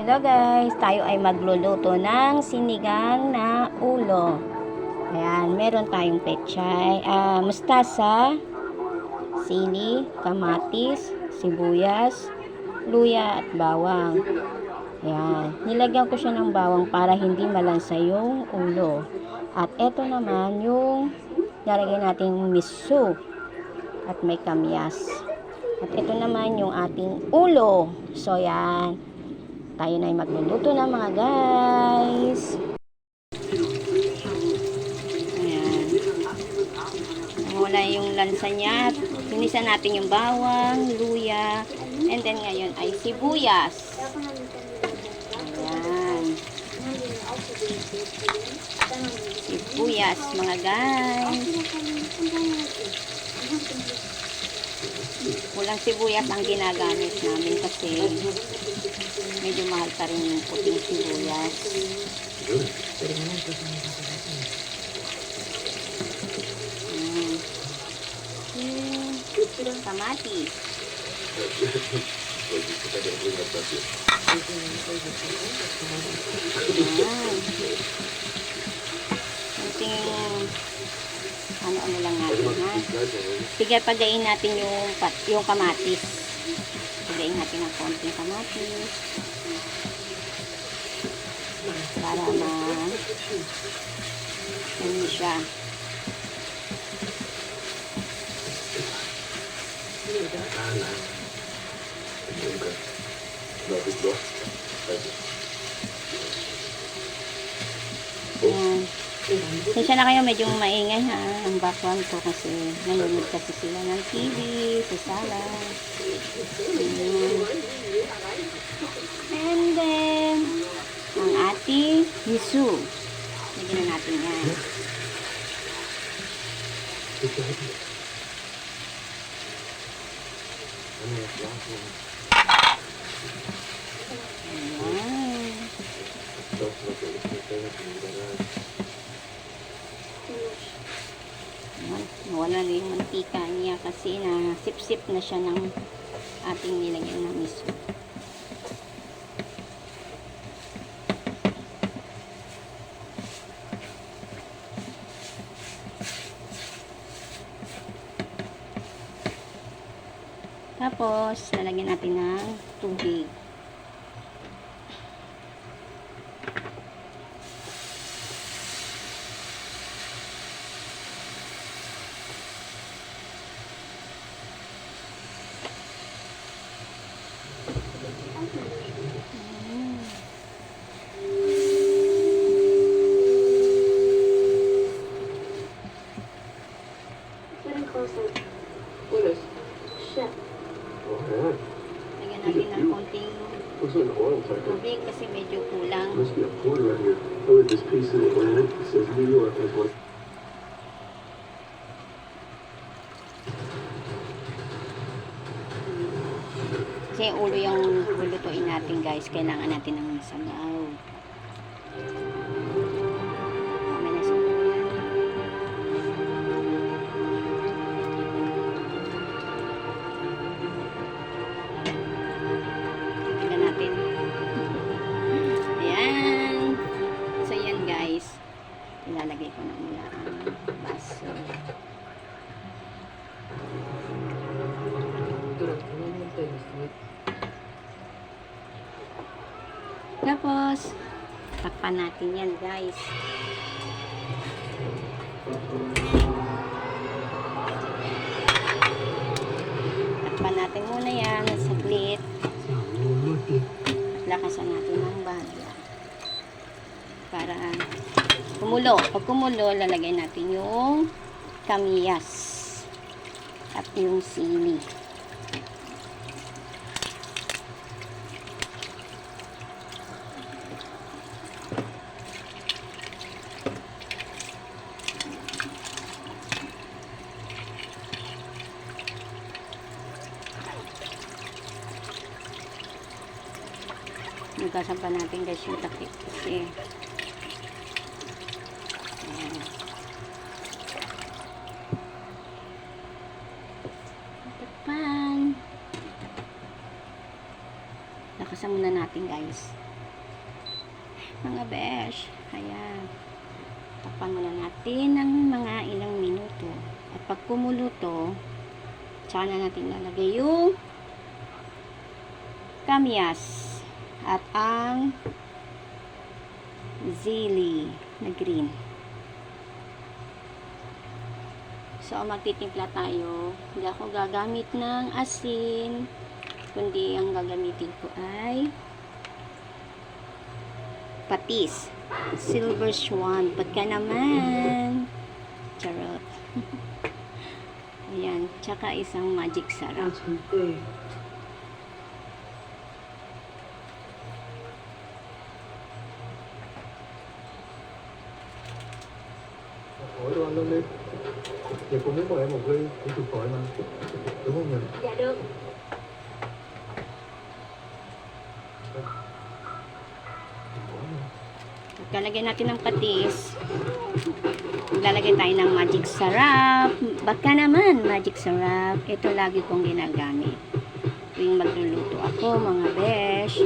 Hello guys, tayo ay magluluto ng sinigang na ulo. Ayan, meron tayong pechay, ah, mustasa, sili, kamatis, sibuyas, luya at bawang. Ayan, nilagyan ko siya ng bawang para hindi malansa yung ulo. At eto naman yung lalagay nating miso at may kamyas. At ito naman yung ating ulo. So, yan. Tayo na ay magluluto na mga guys. Ayan. Wala yung lansa niya. Pinisa natin yung bawang, luya, and then ngayon ay sibuyas. Ayan. Sibuyas mga guys. Walang sibuyas ang ginagamit namin kasi medyo mahal pa rin yung puting sibuyas. Mm. Yung kamatis. Ayan. Kunting ano-ano lang natin ha. Sige, pagayin natin yung, yung kamatis. Pagayin natin ng konting kamatis. Para ma ano siya. Ayan. Pasensya na kayo, medyo maingay ha, ang background ko kasi nanonood kasi sila ng TV, sa sala. Ayan. And then, ang ating miso. Lagyan na natin yan. Ayan. Nawala na yung mantika niya kasi na sip-sip na siya ng ating nilagyan na miso. Tapos, lalagyan natin ng tubig. Mm. Getting closer. What is? Shit. Oh, yeah. Lagyan natin ng konting Looks like an oil tanker. Tubig kasi medyo kulang. Must be a port around here. I read this piece in Atlantic. It says New York has one. Kasi ulo yung lulutuin natin guys. Kailangan natin ng takpan natin yan guys. Takpan natin muna yan saglit. At lakasan natin ng bagya. Para kumulo. Pag kumulo, lalagay natin yung kamiyas at yung sili. Nagasan pa natin guys yung takip kasi ayan. Takpan. Lakasan muna natin guys. mga besh. Ayan. Takpan muna natin ng mga ilang minuto. At pag kumulo to, tsaka na natin lalagay yung kamyas at ang zili na green. So, magtitimpla tayo. Hindi ako gagamit ng asin, kundi ang gagamitin ko ay patis. Silver swan. Ba't ka naman? Charot. Ayan. Tsaka isang magic sarap. Ăn luôn đi Giờ cô muốn mời em một ly cũng cực khỏi mà Đúng không nhỉ? Dạ được. Lalagyan natin ng patis. Lalagay tayo ng magic sarap. Baka naman, magic sarap. Ito lagi kong ginagamit. Tuwing magluluto ako, mga besh.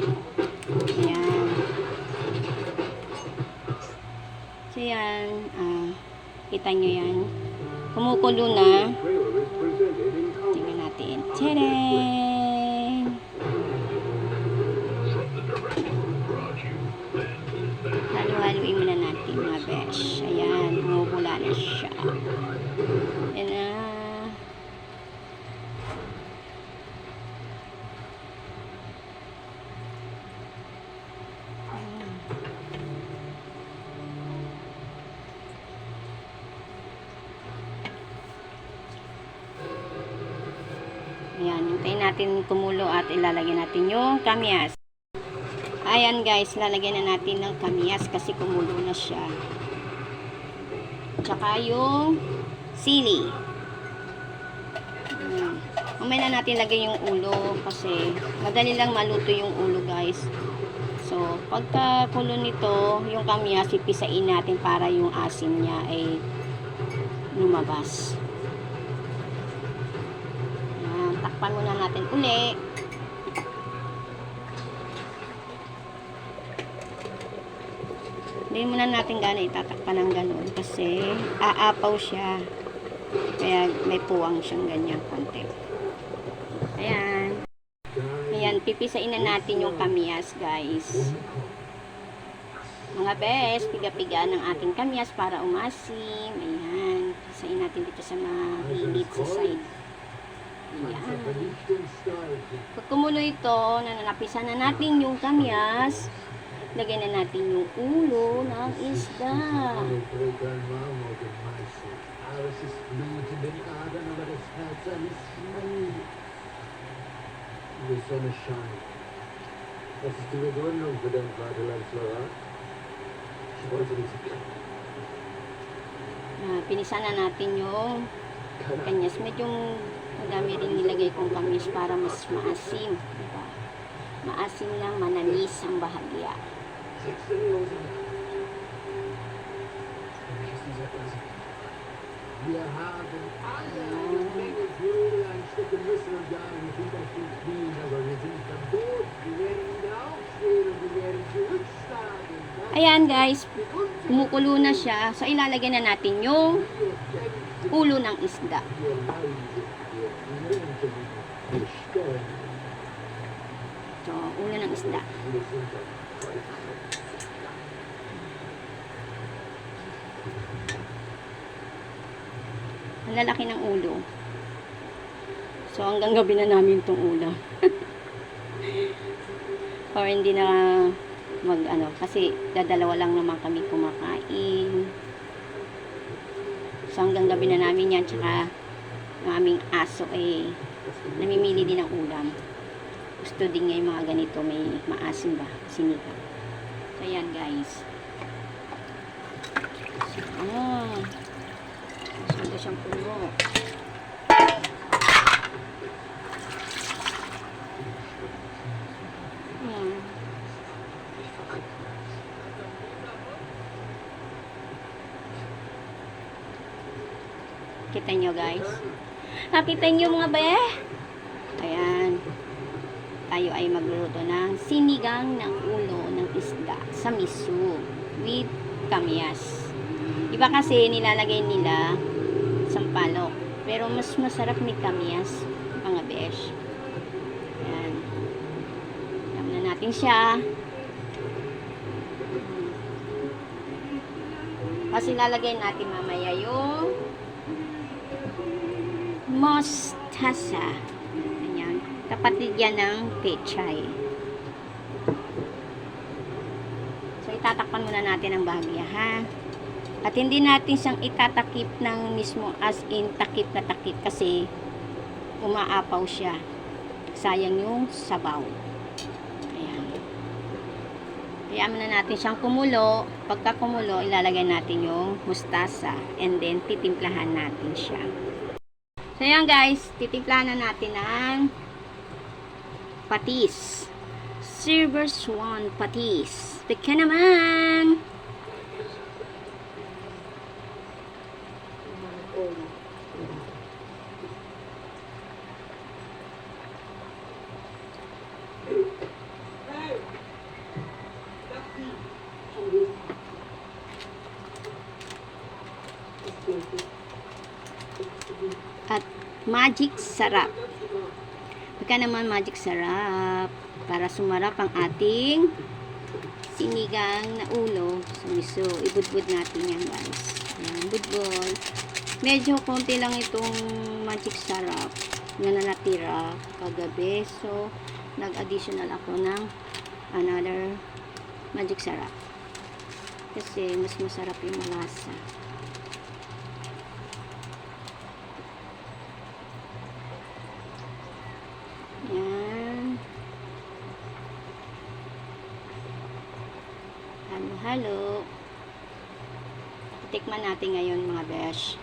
Ayan. So, yan. Ah, kita nyo yan. Kumukulo na. Tingnan natin. Tadang! Halo-haloin muna natin mga besh. Ayan, bumubula na siya. Ayan na. Ayan. Hintayin natin kumulo at ilalagay natin yung kamyas. Ayan guys, lalagyan na natin ng kamyas kasi kumulo na siya. Tsaka yung sili. Ayan. Mamaya na natin lagay yung ulo kasi madali lang maluto yung ulo guys. So, pagka kulo nito, yung kamyas, ipisain natin para yung asim niya ay lumabas. Ayan, takpan muna natin uli. Hindi muna natin gana itatakpan ng ganun kasi aapaw siya. Kaya may puwang siyang ganyan konti. Ayan. Ayan, pipisain na natin yung kamyas, guys. Mga best, piga-piga ng ating kamyas para umasim. Ayan. Pisain natin dito sa mahilip sa side. Ayan. Pag ito, nananapisa na natin yung kamyas. Lagyan na natin yung ulo ng isda. The sun is shining. Das ist die Begründung für den Vaterlandslehrer. Ich wollte diese Ah, pinisa na natin yung kanyas. Medyo madami rin nilagay kong kamis para mas maasim. Diba? Maasim lang, manamis ang bahagya. Wir Ayan guys, kumukulo na siya. So ilalagay na natin yung ulo ng isda. wir leiden. Wir kämpfen, wir sterben. So, ulo ng isda. Ang lalaki ng ulo. So, hanggang gabi na namin itong ulam. Or hindi na mag ano, kasi dadalawa lang naman kami kumakain. So, hanggang gabi na namin yan. Tsaka, ang aming aso ay namimili din ng ulam. Gusto din niya yung mga ganito, may maasim ba? Sinigang. So, yan guys. So, ah. Masyado siyang. Hmm. Kita nyo guys. Nakita nyo mga be? Ayan. Tayo ay magluluto ng sinigang ng ulo ng isda. sa miso with kamyas. Iba kasi nilalagay nila sampalok. Pero mas masarap ni kamyas, mga besh. Yan. Alam na natin siya. Kasi lalagay natin mamaya yung mostasa. Ayan. Kapatid yan ng pechay. So, itatakpan muna natin ang bahagya, ha? At hindi natin siyang itatakip ng mismo as in takip na takip kasi umaapaw siya. Sayang yung sabaw. Ayan. Kaya muna natin siyang kumulo. Pagka kumulo, ilalagay natin yung mustasa and then titimplahan natin siya. So yan guys, titimplahan na natin ng patis. Silver Swan patis. Teka naman! At magic sarap. Baka naman magic sarap para sumarap ang ating sinigang na ulo miso. Ibudbud natin yan guys. Ayan, budbud. Medyo konti lang itong magic sarap na natira kagabi. So, nag-additional ako ng another magic sarap. Kasi mas masarap yung malasa. Halo-halo. Tikman natin ngayon mga besh.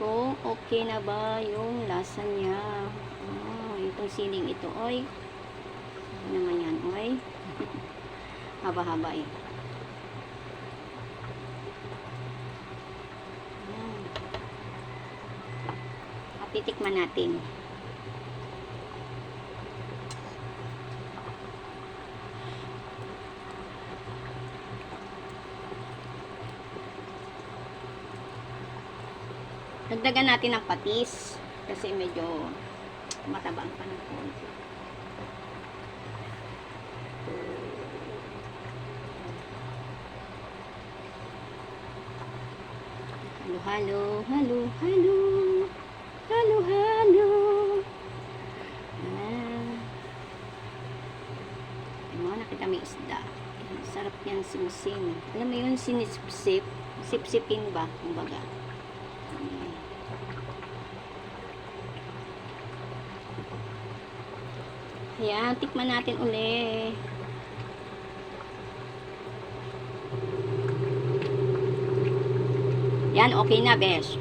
Kung okay na ba yung lasa niya. Oh, itong siling ito, oy. Ano naman yan, oy. Haba-haba eh. Titikman natin. Dagdagan natin ng patis kasi medyo mataba ang panahon. Halo, halo, halo, halo. Halo, halo. Ah. Ayun mo, nakita may isda. Sarap yan simsim. Alam mo yun, sinisip-sip. Sip-sipin ba, kumbaga. Ayan. Ayan, tikman natin uli. Yan, okay na, besh.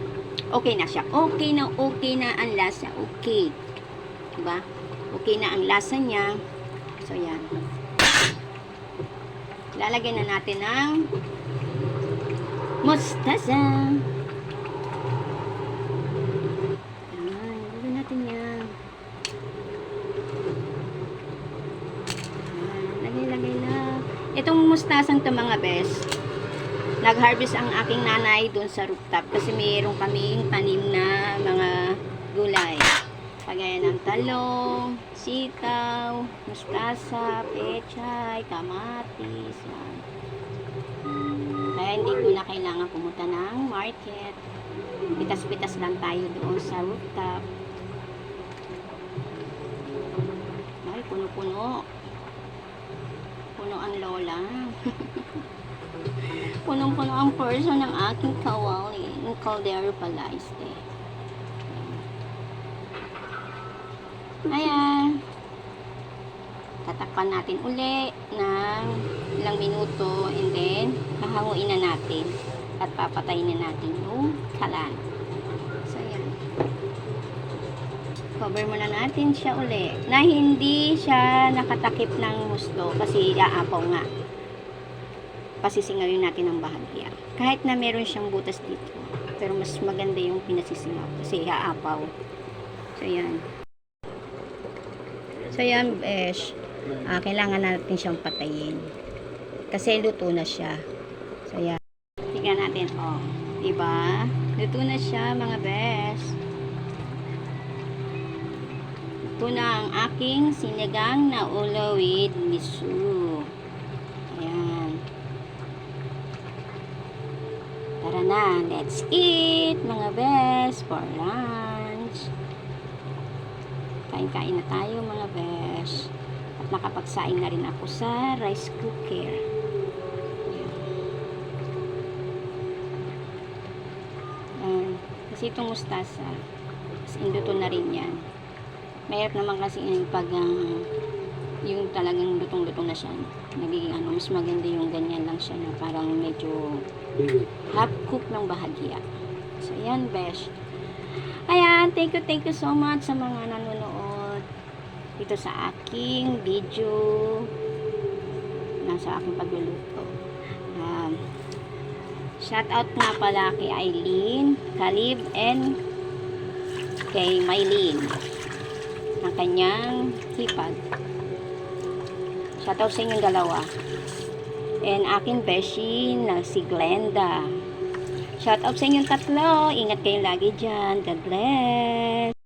Okay na siya. Okay na, okay na ang lasa. Okay. Diba? Okay na ang lasa niya. So, yan. Lalagyan na natin ng mustasa. Ayan, lagyan natin yan. Ayan, lagay-lagay na. Itong mustasang to mga best, nag-harvest ang aking nanay doon sa rooftop kasi mayroon kaming tanim na mga gulay. Kagaya ng talong, sitaw, mustasa, pechay, kamatis. Yan. Kaya hindi ko na kailangan pumunta ng market. Pitas-pitas lang tayo doon sa rooftop. Ay, puno-puno. Puno ang lola. Punong-puno ang person ng aking kawali. Yung caldero pala is eh. Ayan. Tatakpan natin uli ng ilang minuto and then hahanguin na natin at papatayin na natin yung kalan. So, yan. Cover muna natin siya uli na hindi siya nakatakip ng muslo kasi aapaw nga pasisingawin natin ang bahagya. Kahit na meron siyang butas dito. Pero mas maganda yung pinasisingaw kasi haapaw. So, yan. So, yan, besh. Ah, kailangan natin siyang patayin. Kasi luto na siya. So, yan. Tingnan natin, oh. Diba? Luto na siya, mga best. Ito na ang aking sinigang na ulo with miso. Ayan. Tara na, let's eat, mga best, for lunch. Kain-kain na tayo, mga best. At nakapagsaing na rin ako sa rice cooker. Ayan. Kasi itong mustasa, is induto na rin yan. Mahirap naman kasi yung pag ah, yung talagang lutong-lutong na siya. Nagiging ano, mas maganda yung ganyan lang siya na parang medyo half cook ng bahagya. So, yan, besh. Ayan, thank you, thank you so much sa mga nanonood dito sa aking video nasa aking pagluluto. Um, shout out nga pala kay Eileen, Kalib, and kay Mylene ng kanyang hipag. Shout out sa inyong dalawa. And akin beshi na si Glenda. Shout out sa inyong tatlo. Ingat kayong lagi dyan. God bless.